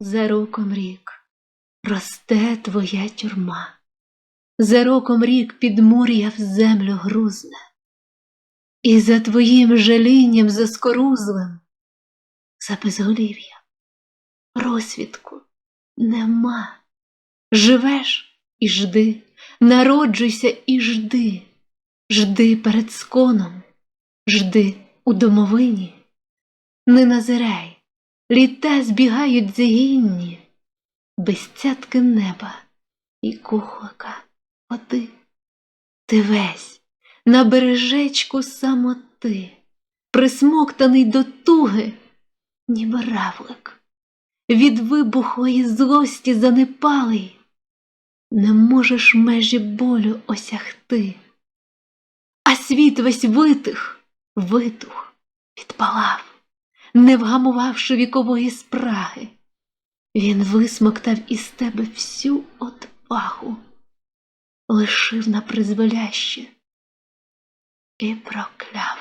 За роком рік росте твоя тюрма, за роком рік підмур'я в землю грузне, і за твоїм жалінням заскорузлим, за безголів'ям, розсвідку нема. Живеш і жди, народжуйся і жди, жди перед сконом, жди у домовині, не назирай, літа збігають загінні, без цятки неба і кухлика води. Ти? Весь на бережечку самоти, присмоктаний до туги, ніби равлик, від вибухої злості занепалий, не можеш межі болю осягти, а світ весь витих, витух, відпалав, не вгамувавши вікової спраги. Він висмоктав із тебе всю отвагу, лишив на призволяще і прокляв.